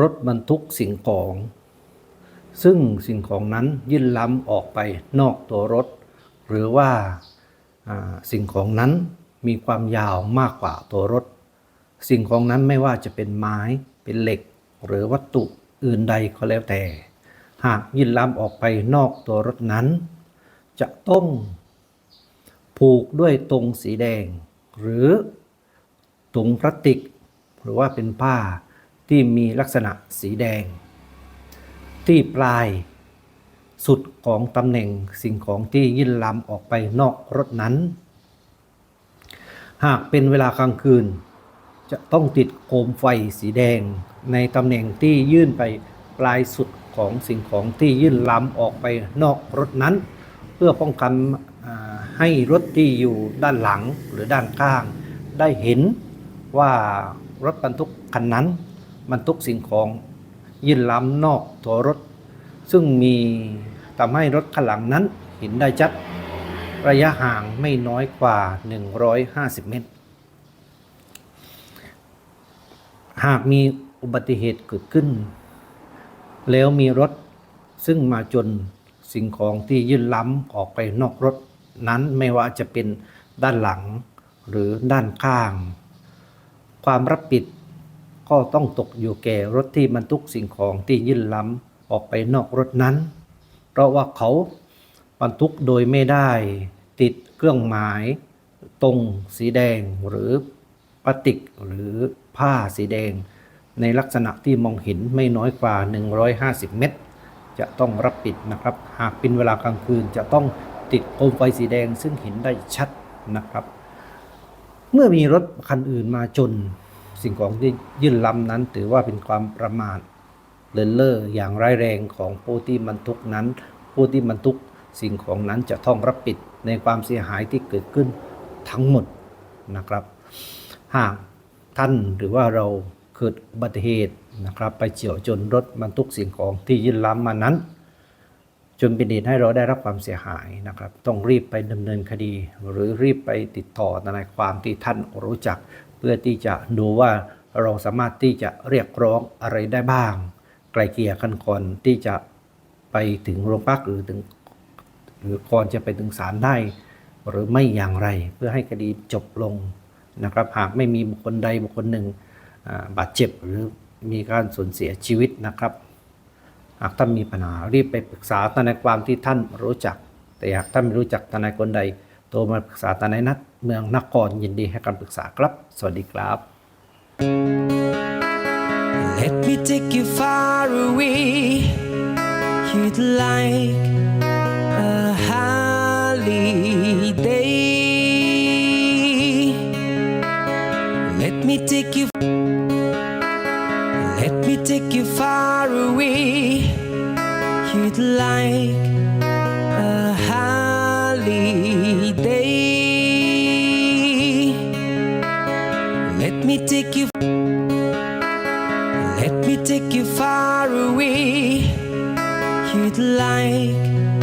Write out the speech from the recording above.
รถบรรทุกสิ่งของ ซึ่งสิ่งของนั้นยื่นล้ำออกไปนอกตัวรถ หรือว่าสิ่งของนั้นมีความยาวมากกว่าตัวรถ สิ่งของนั้นไม่ว่าจะเป็นไม้เป็นเหล็ก หรือวัตถุอื่นใดก็แล้วแต่ หากยื่นล้ำออกไปนอกตัวรถนั้น จะต้องผูกด้วยตรงสีแดง หรือถุงพลาสติก หรือว่าเป็นผ้า ที่มีลักษณะสีแดง ที่ปลายสุดของตำแหน่งสิ่งของที่ยื่นล้ำออกไปนอกรถนั้น หากเป็นเวลากลางคืน จะต้องติดโคมไฟสีแดง ในตำแหน่งที่ยื่นไปปลายสุดของสิ่งของที่ยื่นล้ำออกไปนอกรถนั้น เพื่อป้องกันให้รถที่อยู่ด้านหลังหรือด้านข้าง ได้เห็นว่ารถบรรทุกคันนั้น บรรทุกสิ่งของยื่นล้ำนอกตัวรถ ซึ่งมีทำให้รถคันหลังนั้นเห็นได้ชัด ระยะห่างไม่น้อยกว่า 150 เมตร หากมีอุบัติเหตุเกิดขึ้น แล้วมีรถซึ่งมาจนสิ่งของที่ยื่นล้ำออกไปนอกรถนั้นไม่ว่าจะเป็นด้านหลังหรือด้านข้าง ความรับผิด ก็ต้องตกอยู่แก่รถที่บรรทุกสิ่งของที่ยื่นล้ำออกไปนอกรถนั้น เพราะว่าเขาบรรทุกโดยไม่ได้ติดเครื่องหมาย ตรงสีแดงหรือพลาสติกหรือผ้าสีแดง ในลักษณะที่มองเห็นไม่น้อยกว่า 150 เมตร จะต้องรับปิดนะครับ หากเป็นเวลากลางคืนจะต้องติดโคมไฟสีแดงซึ่งเห็นได้ชัดนะครับ เมื่อมีรถคันอื่นมาจน สิ่งของที่ยื่นล้ำนั้น ถือว่าเป็นความประมาทเลินเล่ออย่างร้ายแรงของผู้ที่บรรทุกนั้น ผู้ที่บรรทุกสิ่งของนั้นจะต้องรับผิดในความเสียหายที่เกิดขึ้นทั้งหมดนะครับ หากท่านหรือว่าเราเกิดอุบัติเหตุนะครับ ไปเฉี่ยวชนรถบรรทุกสิ่งของที่ยื่นล้ำมานั้นจนเป็นเหตุให้เราได้รับความเสียหายนะครับ ต้องรีบไปดำเนินคดี หรือรีบไปติดต่อทนายความที่ท่านรู้จัก เพื่อที่จะดูว่าเราสามารถที่จะเรียกร้องอะไรได้บ้าง ไกลเกลี่ยกันก่อนที่จะไปถึงโรงพักหรือถึงหรือก่อนจะไปถึงศาลได้ หรือไม่อย่างไรเพื่อให้คดีจบลงนะครับ หากไม่มีบุคคลใดบุคคลหนึ่งบาดเจ็บหรือมีการสูญเสียชีวิตนะครับ หากท่านมีปัญหารีบไปปรึกษาทนายความที่ท่านรู้จัก แต่หากท่านไม่รู้จักทนายคนใดโทรมาปรึกษาทนายนัด เมืองนครยินดีให้คำปรึกษาครับ สวัสดีครับ Let me take you far away. You'd like a holiday. Let me take you. Let me take you far away. You'd like a holiday. Me take you. Let me take you far away. You'd like